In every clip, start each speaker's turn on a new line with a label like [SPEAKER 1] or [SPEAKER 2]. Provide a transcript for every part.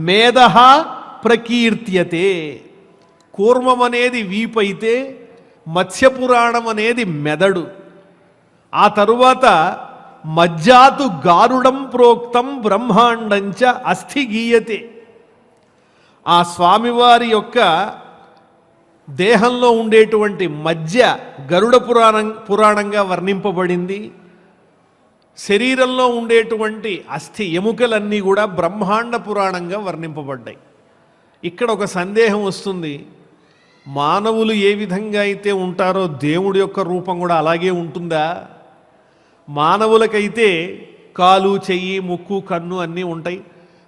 [SPEAKER 1] మేధ ప్రకీర్త్యతే. కూర్మం అనేది వీపైతే మత్స్యపురాణం అనేది మెదడు. ఆ తరువాత మజ్జాతు గారుడం ప్రోక్తం బ్రహ్మాండంచ అస్థి గీయతే. ఆ స్వామివారి యొక్క దేహంలో ఉండేటువంటి మధ్య గరుడ పురాణం పురాణంగా వర్ణింపబడింది. శరీరంలో ఉండేటువంటి అస్థి ఎముకలన్నీ కూడా బ్రహ్మాండ పురాణంగా వర్ణింపబడ్డాయి. ఇక్కడ ఒక సందేహం వస్తుంది. మానవులు ఏ విధంగా అయితే ఉంటారో దేవుడి యొక్క రూపం కూడా అలాగే ఉంటుందా? మానవులకైతే కాలు చెయ్యి ముక్కు కన్ను అన్నీ ఉంటాయి.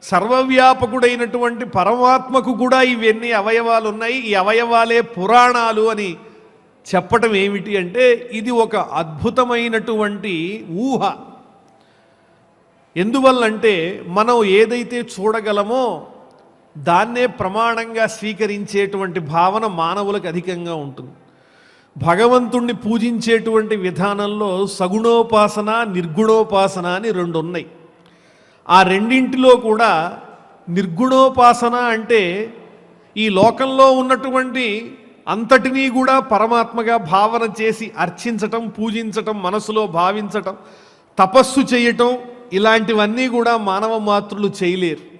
[SPEAKER 1] సర్వవ్యాపకుడైనటువంటి పరమాత్మకు కూడా ఇవన్నీ అవయవాలు ఉన్నాయి. ఈ అవయవాలే పురాణాలు అని చెప్పటం ఏమిటి అంటే ఇది ఒక అద్భుతమైనటువంటి ఊహ. ఎందువల్లంటే మనం ఏదైతే చూడగలమో దాన్నే ప్రమాణంగా స్వీకరించేటువంటి భావన మానవులకు అధికంగా ఉంటుంది. భగవంతుణ్ణి పూజించేటువంటి విధానంలో సగుణోపాసన నిర్గుణోపాసన అని రెండు ఉన్నాయి ఆ రెండింటిలో కూడా నిర్గుణోపాసన అంటే ఈ లోకంలో ఉన్నటువంటి అంతటినీ కూడా పరమాత్మగా భావన చేసి అర్చించటం పూజించటం మనసులో భావించటం తపస్సు చేయటం ఇలాంటివన్నీ కూడా మానవ మాతృలు చేయలేరు.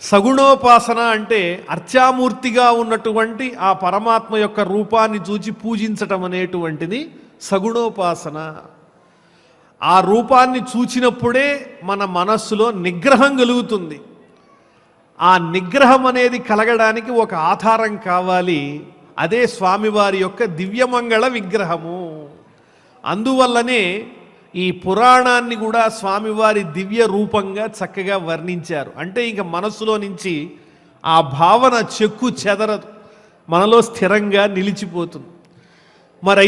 [SPEAKER 1] సగుణోపాసన అంటే అర్చామూర్తిగా ఉన్నటువంటి ఆ పరమాత్మ యొక్క రూపాన్ని చూచి పూజించటం అనేటువంటిది సగుణోపాసన. ఆ రూపాన్ని చూచినప్పుడే మన మనస్సులో నిగ్రహం కలుగుతుంది. ఆ నిగ్రహం అనేది కలగడానికి ఒక ఆధారం కావాలి. అదే స్వామివారి యొక్క దివ్యమంగళ విగ్రహము. అందువల్లనే ఈ పురాణాన్ని కూడా స్వామివారి దివ్య రూపంగా చక్కగా వర్ణించారు. అంటే ఇంకా మనసులో నుంచి ఆ భావన చెక్కు చెదరదు. మనలో స్థిరంగా నిలిచిపోతుంది. మరి